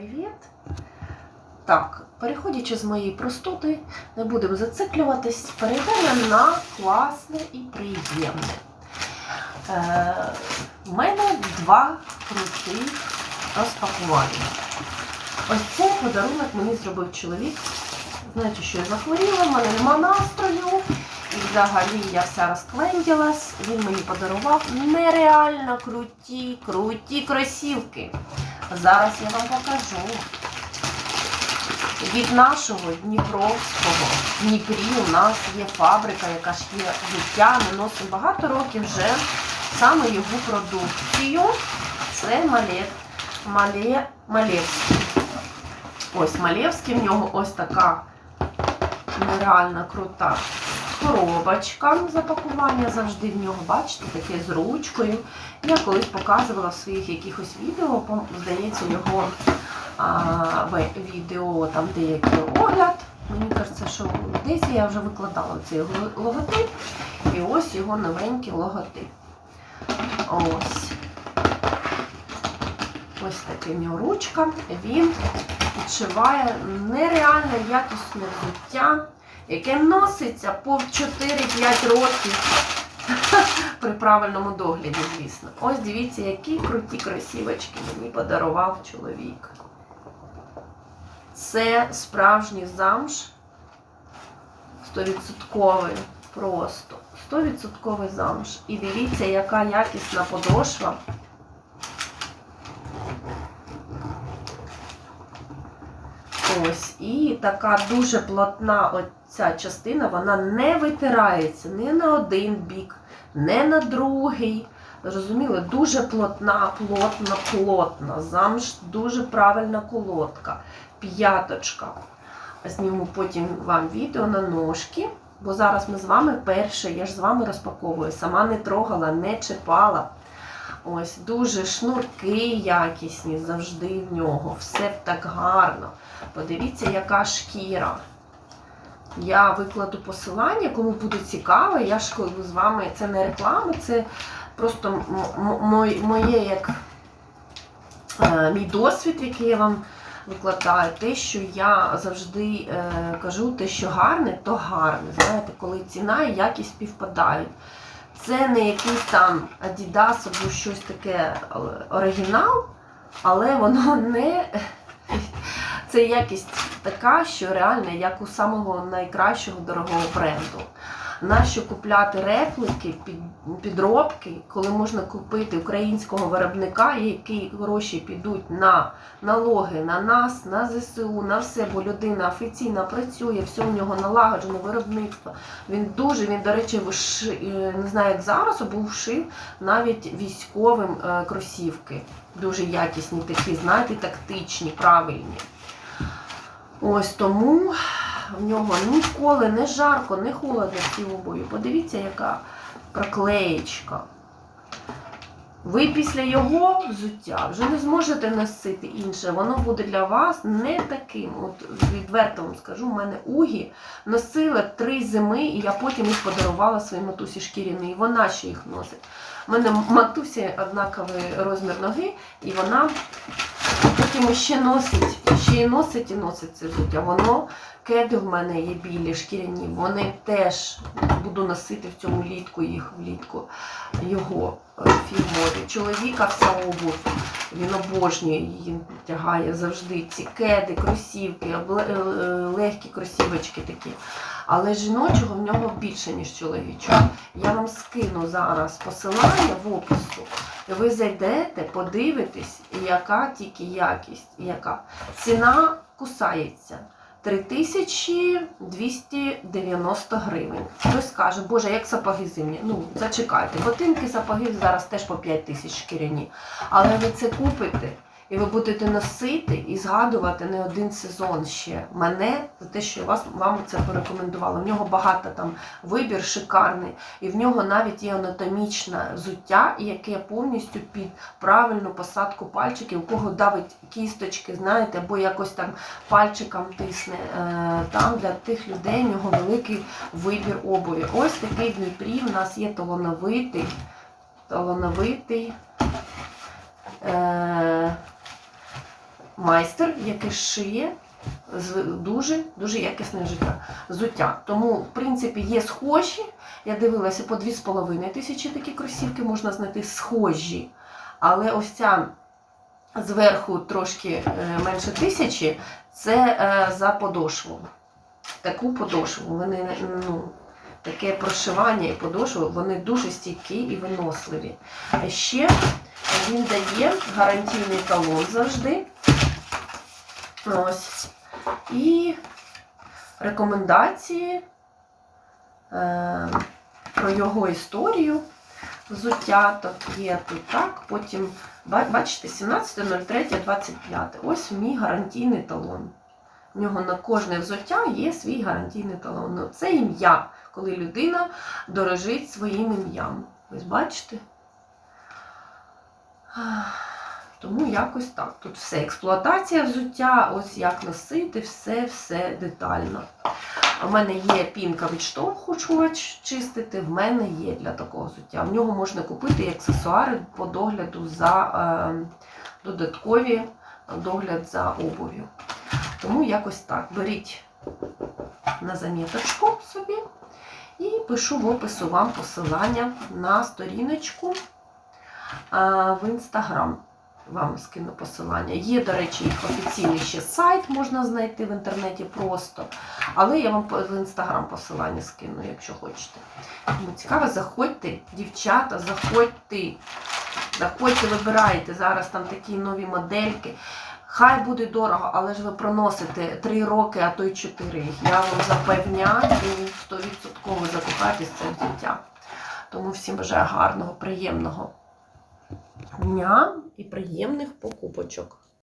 привіт! Так, переходячи з моєї простути, не будемо зациклюватись, перейдемо на класне і приємне. Е, в мене два крутих розпакування. Ось цей подарунок мені зробив чоловік. Знаєте, що я захворіла, в мене нема настрою. І взагалі я вся розкленділась. Він мені подарував нереально круті, круті кросівки. Зараз я вам покажу. Від нашого Дніпровського в Дніпрі у нас є фабрика, яка ж є життя. Ми носимо багато років вже саме його продукцію. Це Мале, Мале, Малевський. Ось Малевський, в нього ось така нереально крута коробочка запакування завжди в нього, бачите, таке з ручкою. Я колись показувала в своїх якихось відео, здається, його а, відео, там деякий огляд. Мені кажеться, що десь я вже викладала цей ло- логотип. І ось його новенький логотип. Ось. Ось таке в нього ручка. Він відшиває нереально якісне взуття, яке носиться по 4-5 років. При правильному догляді, звісно. Ось дивіться, які круті кросівочки мені подарував чоловік. Це справжній замш. 100% просто. 100% замш. І дивіться, яка якісна подошва. Ось, і така дуже плотна оця частина, вона не витирається ні на один бік, не на другий. Зрозуміли, дуже плотна, плотна, плотна. Замш дуже правильна колодка. П'яточка. Зніму потім вам відео на ножки. Бо зараз ми з вами перше, я ж з вами розпаковую. Сама не трогала, не чіпала. Ось дуже шнурки якісні завжди в нього. Все так гарно. Подивіться, яка шкіра. Я викладу посилання, кому буде цікаво. Я ж з вами це не реклама, це просто моє як е, мій досвід, який я вам викладаю. Те, що я завжди е, кажу, те, що гарне, то гарне. Знаєте, коли ціна і якість співпадають. Це не якийсь там Adidas або щось таке оригінал, але воно не. Це якість така, що реально як у самого найкращого дорогого бренду. Нащо купляти репліки, під, підробки, коли можна купити українського виробника, які гроші підуть на налоги на нас, на ЗСУ, на все, бо людина офіційно працює, все у нього налагоджено виробництво. Він дуже, він, до речі, е, не знаю, як зараз, або вшив навіть військовим е, кросівки. Дуже якісні такі, знаєте, тактичні, правильні. Ось тому в нього ніколи не жарко, не холодно в цій обуві. Подивіться, яка проклеєчка. Ви після його взуття вже не зможете носити інше. Воно буде для вас не таким. От відверто вам скажу, в мене угі носила три зими, і я потім їх подарувала своїй матусі шкіряні, і вона ще їх носить. У мене матусі однаковий розмір ноги, і вона потім ще носить, ще й носить і носить це взуття. Воно кеди в мене є білі, шкіряні. Вони теж буду носити в цьому літку їх влітку його е, фірмові. Чоловіка вся обув, він обожнює її, тягає завжди. Ці кеди, кросівки, е, легкі кросівочки такі. Але жіночого в нього більше, ніж чоловічого. Я вам скину зараз посилання в опису. І ви зайдете, подивитесь, яка тільки якість, яка ціна кусається. 3290 гривень. Хтось скаже, боже, як сапоги зимні. Ну, зачекайте, ботинки, сапоги зараз теж по 5 тисяч шкіряні. Але ви це купите, і ви будете носити і згадувати не один сезон ще мене за те, що я вас, вам це порекомендувала. В нього багато там вибір шикарний, і в нього навіть є анатомічне взуття, яке повністю під правильну посадку пальчиків, у кого давить кісточки, знаєте, або якось там пальчиком тисне. Е, Там для тих людей в нього великий вибір обуві. Ось такий Дніпрі в нас є талановитий, талановитий. Е, майстер, який шиє з- дуже дуже якісне життя взуття. Тому, в принципі, є схожі. Я дивилася по 2,5 тисячі такі кросівки можна знайти схожі. Але ось ця зверху трошки е, менше тисячі це е, за подошву. Таку подошву. Вони ну, таке прошивання і подошву, вони дуже стійкі і виносливі. Ще він дає гарантійний талон завжди. Ось. І рекомендації е, про його історію взуття. Так, є тут так. Потім, бачите, 17.03.25. Ось мій гарантійний талон. В нього на кожне взуття є свій гарантійний талон. Ну, Це ім'я, коли людина дорожить своїм ім'ям. Ось бачите? Тому якось так. Тут все експлуатація взуття, ось як носити, все, все детально. У мене є пінка відштовхувач чистити, в мене є для такого взуття. В нього можна купити аксесуари по догляду за е, додаткові догляд за обув'ю. Тому якось так. Беріть на заміточку собі і пишу в опису вам посилання на сторіночку а, в інстаграм. Вам скину посилання. Є, до речі, їх офіційний ще сайт можна знайти в інтернеті просто. Але я вам в інстаграм посилання скину, якщо хочете. Тому цікаво, заходьте, дівчата, заходьте. Заходьте, вибирайте. Зараз там такі нові модельки. Хай буде дорого, але ж ви проносите 3 роки, а то й 4. Я вам запевняю, 100% закупайтесь це взуття. Тому всім бажаю гарного, приємного дня і приємних покупочок.